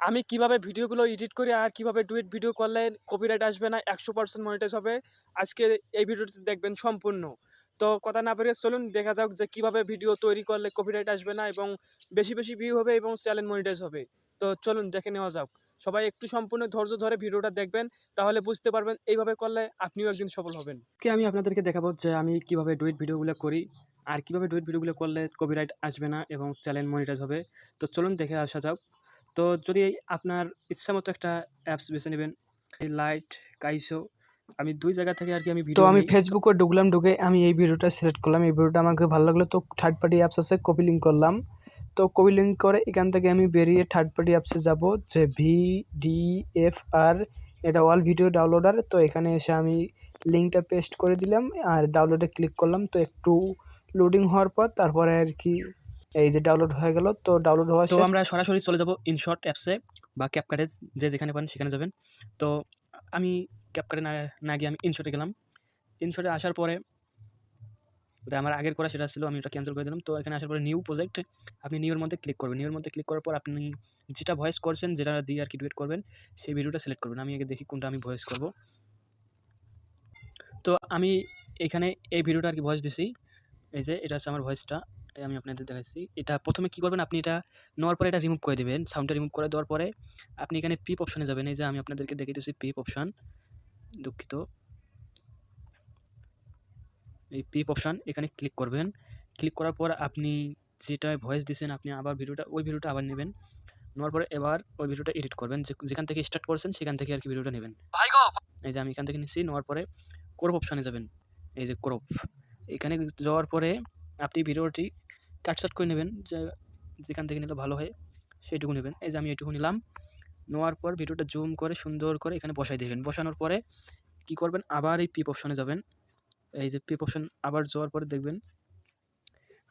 আমি কীভাবে ভিডিওগুলো এডিট করি আর কীভাবে ডুয়েট ভিডিও করলে কপিরাইট আসবে না, একশো পার্সেন্ট মনিটাইজ হবে, আজকে এই ভিডিওটি দেখবেন সম্পূর্ণ। তো কথা না পেরে চলুন, দেখা যাক যে কীভাবে ভিডিও তৈরি করলে কপিরাইট আসবে না এবং বেশি বেশি ভিউ হবে এবং চ্যানেল মনিটাইজ হবে। তো চলুন, দেখে নেওয়া যাক। সবাই একটু সম্পূর্ণ ধৈর্য ধরে ভিডিওটা দেখবেন, তাহলে বুঝতে পারবেন এইভাবে করলে আপনিও একদিন সফল হবেন। আজকে আমি আপনাদেরকে দেখাবো যে আমি কীভাবে ডুয়েট ভিডিওগুলো করি আর কীভাবে ডুয়েট ভিডিওগুলো করলে কপিরাইট আসবে না এবং চ্যানেল মনিটাইজ হবে। তো চলুন, দেখে আসা যাক। তো যদি আপনার ইচ্ছা মতো একটা অ্যাপস বেছে নেবেন এই লাইট কাইসো আমি দুই জায়গা থেকে আর কি আমি তো ভিডিও আমি ফেসবুকে ঢুকলাম ঢুকে আমি এই ভিডিওটা সিলেক্ট করলাম। এই ভিডিওটা আমাকে ভালো লাগল তো থার্ড পার্টি অ্যাপস আছে কপি লিঙ্ক করলাম। তো কপি লিঙ্ক করে এখান থেকে আমি বেরিয়ে থার্ড পার্টি অ্যাপসে যাব যে ভি ডি এফ আর এটা অল ভিডিও ডাউনলোডার তো এখানে এসে আমি লিঙ্কটা পেস্ট করে দিলাম আর ডাউনলোডে ক্লিক করলাম। তো একটু লোডিং হওয়ার পর তারপরে আর কি এই যে ডাউনলোড হয়ে গেল তো ডাউনলোড হওয়া তো আমরা সরাসরি চলে যাব ইনশর্ট অ্যাপসে বা ক্যাপকাটে যে যেখানে পান সেখানে যাবেন। তো আমি ক্যাপকাটে না না গিয়ে আমি ইনশর্টে গেলাম। ইনশর্টে আসার পরে ওটা আমার আগের করা সেটা ছিল আমি ওটা ক্যান্সেল করে দিলাম। তো এখানে আসার পরে নিউ প্রজেক্ট আপনি নিউর মধ্যে ক্লিক করবেন। নিউর মধ্যে ক্লিক করার পর আপনি যেটা ভয়েস করছেন যেটা দিয়ে আর কি ডুয়েট করবেন সেই ভিডিওটা সিলেক্ট করবেন। আমি আগে দেখি কোনটা আমি ভয়েস করব। তো আমি এখানে এই ভিডিওটা আর কি ভয়েস দিছি। এই যে এটা হচ্ছে আমার ভয়েসটা আমি আপনাদের দেখাচ্ছি। এটা প্রথমে কি করবেন আপনি এটা নেওয়ার পরে এটা রিমুভ করে দেবেন। সাউন্ডটা রিমুভ করে দেওয়ার পরে আপনি এখানে পিপ অপশানে যাবেন। এই যে আমি আপনাদেরকে দেখিয়ে দিচ্ছি পিপ অপশন দুঃখিত। এই পিপ অপশান এখানে ক্লিক করবেন। ক্লিক করার পর আপনি যেটা ভয়েস দিয়েছেন আপনি আবার ভিডিওটা ওই ভিডিওটা আবার নেবেন। নেওয়ার পরে এবার ওই ভিডিওটা এডিট করবেন। যেখান থেকে স্টার্ট করছেন সেখান থেকে আর কি ভিডিওটা নেবেন। এই যে আমি এখান থেকে নিচ্ছি নেওয়ার পরে ক্রপ অপশানে যাবেন। এই যে ক্রপ এখানে যাওয়ার পরে আপনি ভিডিওটি কাটসাট করে নেবেন, যে যেখান থেকে নিলে ভালো হয় সেইটুকু নেবেন। এই যে আমি এইটুকু নিলাম। নেওয়ার পর ভিডিওটা জুম করে, সুন্দর করে এখানে বসাই দেবেন। বসানোর পরে কি করবেন? আবার এই পিপ অপশনে যাবেন। এই যে পিপ অপশন আবার যাওয়ার পরে দেখবেন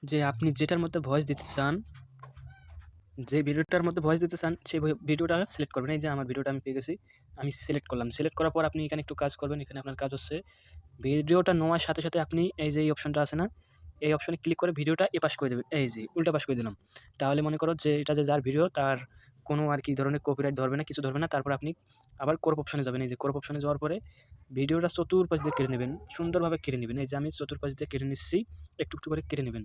যে আপনি যেটার মধ্যে ভয়েস দিতে চান, যে ভিডিওটার মধ্যে ভয়েস দিতে চান, সেই ভিডিওটা সিলেক্ট করবেন। এই যে আমার ভিডিওটা আমি পেয়ে গেছি, আমি সিলেক্ট করলাম। সিলেক্ট করার পর আপনি এখানে একটু কাজ করবেন, এখানে আপনার কাজ হচ্ছে। ভিডিওটা নেওয়ার সাথে সাথে আপনি এই যে এই অপশনটা আছে না এই অপশনে ক্লিক করে ভিডিওটা এ পাশ করে দেবেন এই যে, উল্টা পাশ করে দিলাম। তাহলে মনে করো যে, এটা যে যার ভিডিও তার কোনো আর কি ধরনের কপিরাইট ধরবে না, কিছু ধরবে না। তারপর আপনি আবার কোরপ অপশনে যাবেন। এই যে কোরপ অপশনে যাওয়ার পরে ভিডিওটা চতুর্পাশ দিয়ে কেটে নেবেন, সুন্দরভাবে কেটে নেবেন। এই যে আমি চতুর্পাশ দিয়ে কেটে নিচ্ছি, একটু একটু করে কেটে নেবেন।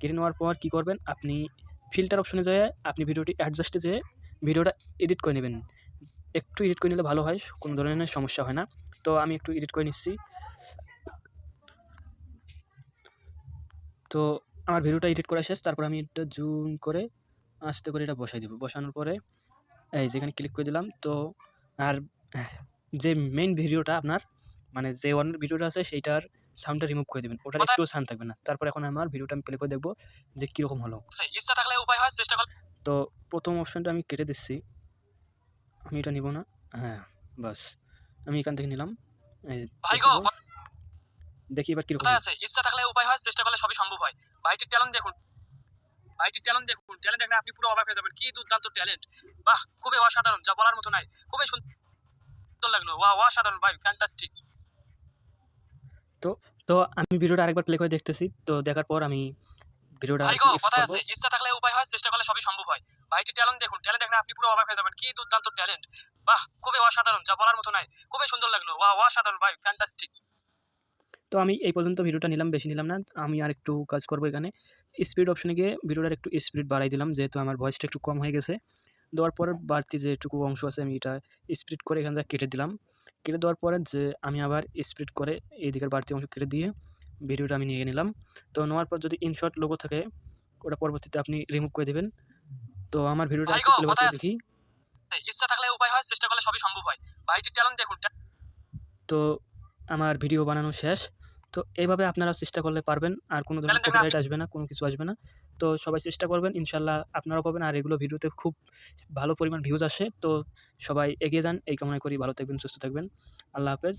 কেটে নেওয়ার পর কী করবেন? আপনি ফিল্টার অপশনে যেয়ে আপনি ভিডিওটি অ্যাডজাস্টে যেয়ে ভিডিওটা এডিট করে নেবেন। একটু এডিট করে নিলে ভালো হয়, কোনো ধরনের সমস্যা হয় না। তো আমি একটু এডিট করে নিচ্ছি। তো আমার ভিডিওটা এডিট করা শেষ তারপর আমি এটা জুম করে আস্তে করে এটা বসাই দেবো। বসানোর পরে এই যেখানে ক্লিক করে দিলাম তো আর যে মেইন ভিডিওটা আপনার মানে যে ওয়ান ভিডিওটা আছে সেইটার সাউন্ডটা রিমুভ করে দেবেন। ওটার একটু সাউন্ড থাকবে না। তারপর এখন আমার ভিডিওটা আমি প্লে করে দেখব যে কীরকম হলো। ইচ্ছা থাকলে উপায় হয় চেষ্টা তো প্রথম অপশনটা আমি কেটে দিচ্ছি। আমি এটা নিব না। হ্যাঁ বাস। আমি এখান থেকে নিলাম। দেখি এবার- এবার আছে? ইচ্ছা থাকলে উপায় হয় চেষ্টা করলে সবই সম্ভব হয়। ভাইটির ট্যালেন্ট দেখুন। ভাইটির ট্যালেন্ট দেখুন। ট্যালেন্ট দেখলে আপনি পুরো অবাক হয়ে যাবেন। কি দুর্দান্ত ট্যালেন্ট বাহ খুবই অসাধারণ যা বলার মতো নাই। খুবই সুন্দর লাগল। ওয়া অসাধারণ ভাই ফ্যান্টাস্টিক তো তো আমি ভিডিওটা আরেকবার প্লে করে দেখতেছি। তো দেখার পর আমি ভিডিওটা ভাই গো কোথায় আছে? ইচ্ছা থাকলে উপায় হয় চেষ্টা করলে সবই সম্ভব হয়। ভাইটি ট্যালেন্ট দেখুন। ট্যালেন্ট দেখলে আপনি পুরো অবাক হয়ে যাবেন। কি দুর্দান্ত ট্যালেন্ট বাহ খুবই অসাধারণ যা বলার মতো নাই। খুবই সুন্দর লাগল। ওয়া অসাধারণ ভাই ফ্যান্টাস্টিক তো আমি এই পর্যন্ত ভিডিওটা নিলাম বেশি নিলাম না। আমি আর একটু কাজ করব এখানে। স্পিড অপশনে গিয়ে ভিডিওটার একটু স্পিড বাড়াই দিলাম যেহেতু আমার ভয়েসটা একটু কম হয়ে গেছে। দেওয়ার পর বাড়তি যেটুকু অংশ আছে আমি এটা স্প্লিট করে এখান থেকে কেটে দিলাম। কেটে দেওয়ার পরে যে আমি আবার স্প্লিট করে এই দিকের বাড়তি অংশ কেটে দিয়ে ভিডিওটা আমি নিয়ে নিলাম। তো নেওয়ার পর যদি ইনশর্ট লোগো থাকে ওটা পরবর্তীতে আপনি রিমুভ করে দেবেন। তো আমার ভিডিওটা? দেখি। ইচ্ছা থাকলে উপায় হয় চেষ্টা করলে সবই সম্ভব হয়। ভাইটির ট্যালেন্ট দেখুন। তো আমার ভিডিও বানানো শেষ। তো এইভাবে আপনারা চেষ্টা করলে পারবেন। আর কোনো ধরনের কপিরাইট আসবে না কোনো কিছু আসবে না। তো সবাই চেষ্টা করবেন ইনশাল্লাহ আপনারাও পাবেন। আর এগুলো ভিডিওতে খুব ভালো পরিমাণ ভিউজ আসে। তো সবাই এগিয়ে যান এই কামনা করি। ভালো থাকবেন সুস্থ থাকবেন। আল্লাহ হাফেজ।